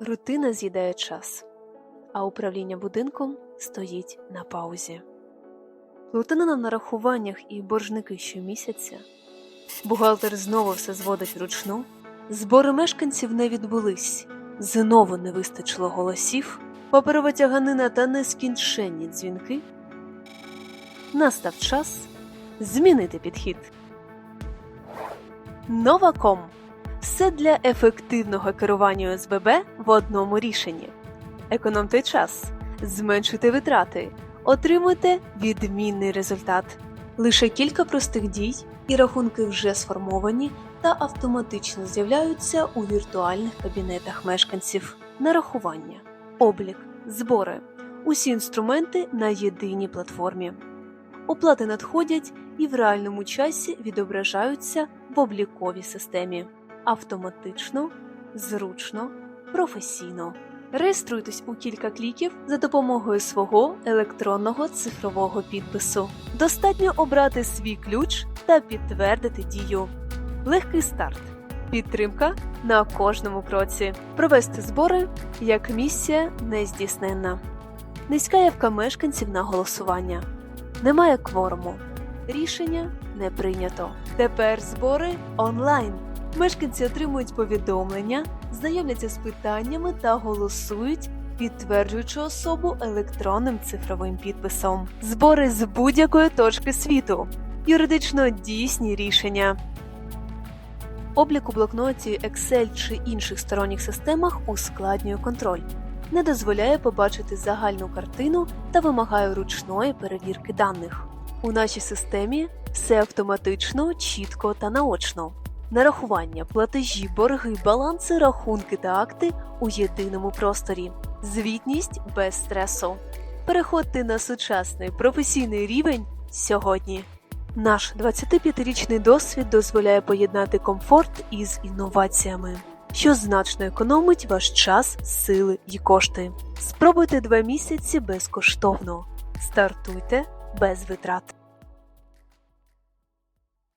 Рутина з'їдає час, а управління будинком стоїть на паузі. Плутана на нарахуваннях і боржники щомісяця. Бухгалтер знову все зводить вручну. Збори мешканців не відбулись, знову не вистачило голосів, паперова тяганина та нескінченні дзвінки. Настав час змінити підхід. Новаком все для ефективного керування ОСББ в одному рішенні. Економте час, зменшуйте витрати, отримуйте відмінний результат. Лише кілька простих дій, і рахунки вже сформовані та автоматично з'являються у віртуальних кабінетах мешканців. Нарахування, облік, збори усі інструменти на єдиній платформі. Оплати надходять і в реальному часі відображаються в обліковій системі автоматично, зручно, професійно. Реєструйтесь у кілька кліків за допомогою свого електронного цифрового підпису. Достатньо обрати свій ключ та підтвердити дію. Легкий старт. Підтримка на кожному кроці. Провести збори як місія нездійсненна. Низька явка мешканців на голосування. Немає кворуму. Рішення не прийнято. Тепер збори онлайн. Мешканці отримують повідомлення, знайомляться з питаннями та голосують, підтверджуючи особу електронним цифровим підписом. Збори з будь-якої точки світу. Юридично дійсні рішення. Облік у блокноті Excel чи інших сторонніх системах ускладнює контроль, не дозволяє побачити загальну картину та вимагає ручної перевірки даних. У нашій системі все автоматично, чітко та наочно. Нарахування, платежі, борги, баланси, рахунки та акти у єдиному просторі. Звітність без стресу. Переходьте на сучасний професійний рівень сьогодні. Наш 25-річний досвід дозволяє поєднати комфорт із інноваціями, що значно економить ваш час, сили і кошти. Спробуйте два місяці безкоштовно. Стартуйте без витрат.